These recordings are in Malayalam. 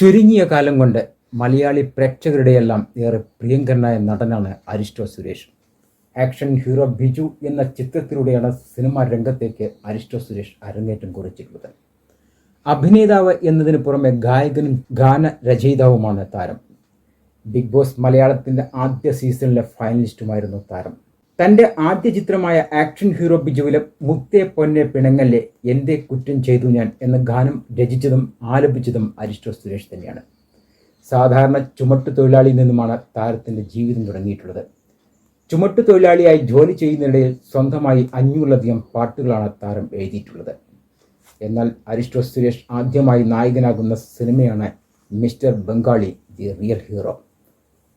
ചുരുങ്ങിയ കാലം കൊണ്ട് മലയാളി പ്രേക്ഷകരുടെയെല്ലാം ഏറെ പ്രിയങ്കരനായ നടനാണ് അരിസ്റ്റോ സുരേഷ്. ആക്ഷൻ ഹീറോ ബിജു എന്ന ചിത്രത്തിലൂടെയാണ് സിനിമാ രംഗത്തേക്ക് അരിസ്റ്റോ സുരേഷ് അരങ്ങേറ്റം കുറിച്ചിട്ടുള്ളത്. അഭിനേതാവ് എന്നതിന് പുറമെ ഗായകനും ഗാന രചയിതാവുമാണ് താരം. ബിഗ് ബോസ് മലയാളത്തിന്റെ ആദ്യ സീസണിലെ ഫൈനലിസ്റ്റുമായിരുന്നു താരം. തന്റെ ആദ്യ ചിത്രമായ ആക്ഷൻ ഹീറോ ബിജുവിലെ മുത്തേ പൊന്നെ പിണങ്ങല്ലേ എന്തേ കുറ്റം ചെയ്തു ഞാൻ എന്ന ഗാനം രചിച്ചതും ആലപിച്ചതും അരിസ്റ്റോ സുരേഷ് തന്നെയാണ്. സാധാരണ ചുമട്ടു തൊഴിലാളിയിൽ നിന്നുമാണ് താരത്തിന്റെ ജീവിതം തുടങ്ങിയിട്ടുള്ളത്. ചുമട്ടു തൊഴിലാളിയായി ജോലി ചെയ്യുന്നതിനിടയിൽ സ്വന്തമായി അഞ്ഞൂറിലധികം പാട്ടുകളാണ് താരം എഴുതിയിട്ടുള്ളത്. എന്നാൽ അരിസ്റ്റോ സുരേഷ് ആദ്യമായി നായകനാകുന്ന സിനിമയാണ് mister Bengali the real hero.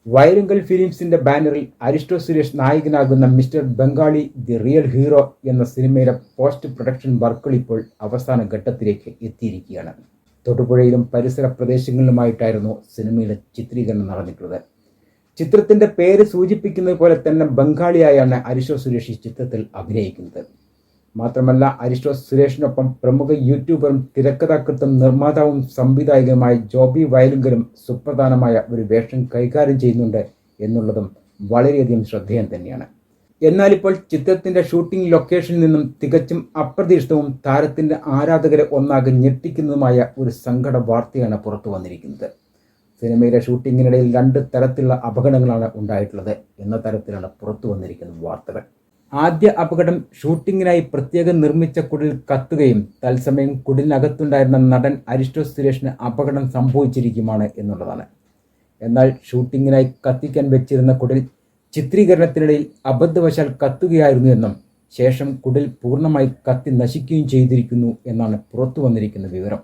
Vairankal ഫിലിംസിന്റെ ബാനറിൽ അരിസ്റ്റോ സുരേഷ് നായകനാകുന്ന mister Bengali the real hero എന്ന സിനിമയിലെ പോസ്റ്റ് പ്രൊഡക്ഷൻ വർക്കുകൾ ഇപ്പോൾ അവസാന ഘട്ടത്തിലേക്ക് എത്തിയിരിക്കുകയാണ്. തൊടുപുഴയിലും പരിസര പ്രദേശങ്ങളിലുമായിട്ടായിരുന്നു സിനിമയുടെ ചിത്രീകരണം നടന്നിട്ടുള്ളത്. ചിത്രത്തിന്റെ പേര് സൂചിപ്പിക്കുന്നത് പോലെ തന്നെ ബംഗാളിയായാണ് അരിസ്റ്റോ സുരേഷ് ഈ ചിത്രത്തിൽ അഭിനയിക്കുന്നത്. മാത്രമല്ല അരിസ്റ്റോ സുരേഷിനൊപ്പം പ്രമുഖ യൂട്യൂബറും തിരക്കഥാകൃത്തും നിർമ്മാതാവും സംവിധായകനുമായ ജോബി വയലുങ്കലും സുപ്രധാനമായ ഒരു വേഷം കൈകാര്യം ചെയ്യുന്നുണ്ട് എന്നുള്ളതും വളരെയധികം ശ്രദ്ധേയം തന്നെയാണ്. എന്നാൽ ഇപ്പോൾ ചിത്രത്തിന്റെ ഷൂട്ടിംഗ് ലൊക്കേഷനിൽ നിന്നും തികച്ചും അപ്രതീക്ഷിതവും താരത്തിന്റെ ആരാധകരെ ഒന്നാകെ ഞെട്ടിക്കുന്നതുമായ ഒരു സങ്കട വാർത്തയാണ് പുറത്തു വന്നിരിക്കുന്നത്. സിനിമയിലെ ഷൂട്ടിങ്ങിനിടയിൽ രണ്ട് തരത്തിലുള്ള അപകടങ്ങളാണ് ഉണ്ടായിട്ടുള്ളത് എന്ന തരത്തിലാണ് പുറത്തു വന്നിരിക്കുന്ന വാർത്തകൾ. ആദ്യ അപകടം ഷൂട്ടിങ്ങിനായി പ്രത്യേകം നിർമ്മിച്ച കുടിൽ കത്തുകയും തത്സമയം കുടിലിനകത്തുണ്ടായിരുന്ന നടൻ അരിസ്റ്റോ സുരേഷിന് അപകടം സംഭവിച്ചിരിക്കുമാണ് എന്നുള്ളതാണ്. എന്നാൽ ഷൂട്ടിങ്ങിനായി കത്തിക്കാൻ വെച്ചിരുന്ന കുടിൽ ചിത്രീകരണത്തിനിടയിൽ അബദ്ധവശാൽ കത്തുകയായിരുന്നു എന്നും ശേഷം കുടിൽ പൂർണമായി കത്തി നശിക്കുകയും ചെയ്തിരിക്കുന്നു എന്നാണ് പുറത്തു വന്നിരിക്കുന്ന വിവരം.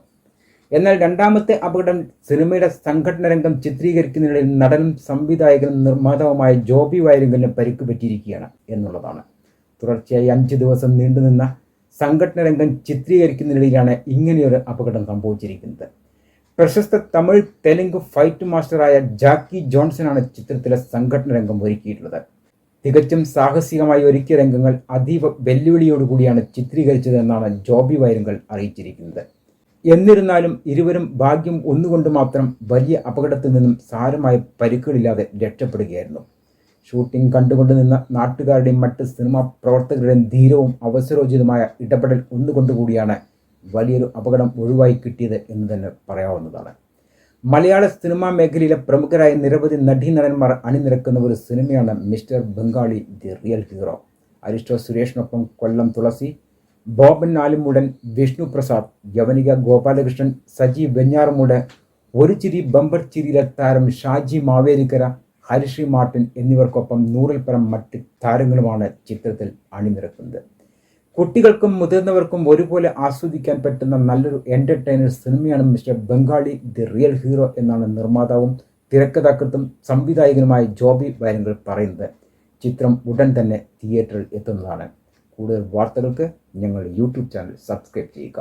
എന്നാൽ രണ്ടാമത്തെ അപകടം സിനിമയുടെ സംഘടന രംഗം ചിത്രീകരിക്കുന്നതിനിടയിൽ നടനും സംവിധായകനും നിർമ്മാതാവുമായ ജോബി വയലിംഗലിന് പരിക്ക് പറ്റിയിരിക്കുകയാണ് എന്നുള്ളതാണ്. തുടർച്ചയായി അഞ്ച് ദിവസം നീണ്ടുനിന്ന സംഘടന രംഗം ചിത്രീകരിക്കുന്നതിനിടയിലാണ് ഇങ്ങനെയൊരു അപകടം സംഭവിച്ചിരിക്കുന്നത്. പ്രശസ്ത തമിഴ് തെലുങ്ക് ഫൈറ്റ് മാസ്റ്ററായ ജാക്കി ജോൺസനാണ് ചിത്രത്തിലെ സംഘടന രംഗം ഒരുക്കിയിട്ടുള്ളത്. തികച്ചും സാഹസികമായി ഒരുക്കിയ രംഗങ്ങൾ അതീവ വെല്ലുവിളിയോടുകൂടിയാണ് ചിത്രീകരിച്ചതെന്നാണ് ജോബി വൈരങ്ങൾ അറിയിച്ചിരിക്കുന്നത്. എന്നിരുന്നാലും ഇരുവരും ഭാഗ്യം ഒന്നുകൊണ്ട് മാത്രം വലിയ അപകടത്തിൽ നിന്നും സാരമായ പരിക്കുകളില്ലാതെ രക്ഷപ്പെടുകയായിരുന്നു. ഷൂട്ടിംഗ് കണ്ടുകൊണ്ട് നിന്ന നാട്ടുകാരുടെയും മറ്റ് സിനിമാ പ്രവർത്തകരുടെയും ധീരവും അവസരോചിതമായ ഇടപെടൽ ഒന്നുകൊണ്ടുകൂടിയാണ് വലിയൊരു അപകടം ഒഴിവായി കിട്ടിയത് എന്ന് തന്നെ പറയാവുന്നതാണ്. മലയാള സിനിമാ മേഖലയിലെ പ്രമുഖരായ നിരവധി നടീനടന്മാർ അണിനിരക്കുന്ന ഒരു സിനിമയാണ് mister Bengali the real hero. Aristo സുരേഷിനൊപ്പം Kollam Thulasi Boban Nalumoodan Vishnu Prasad Yavanika Gopalakrishnan Saji Venjaramoodu ഒരു ചിരി ബമ്പർ ചിരിയിലെ താരം ഷാജി മാവേലിക്കര ഹരിശ്രീ മാർട്ടിൻ എന്നിവർക്കൊപ്പം നൂറിൽ പരം മറ്റ് താരങ്ങളുമാണ് ചിത്രത്തിൽ അണിനിരക്കുന്നത്. കുട്ടികൾക്കും മുതിർന്നവർക്കും ഒരുപോലെ ആസ്വദിക്കാൻ പറ്റുന്ന നല്ലൊരു എന്റർടൈനർ സിനിമയാണ് mister Bengali the real hero എന്നാണ് നിർമ്മാതാവും തിരക്കഥാകൃത്തും സംവിധായകനുമായ ജോബി വയലുകൾ പറയുന്നത്. ചിത്രം ഉടൻ തന്നെ തിയേറ്ററിൽ എത്തുന്നതാണ്. കൂടുതൽ വാർത്തകൾക്ക് ഞങ്ങളുടെ യൂട്യൂബ് ചാനൽ സബ്സ്ക്രൈബ് ചെയ്യുക.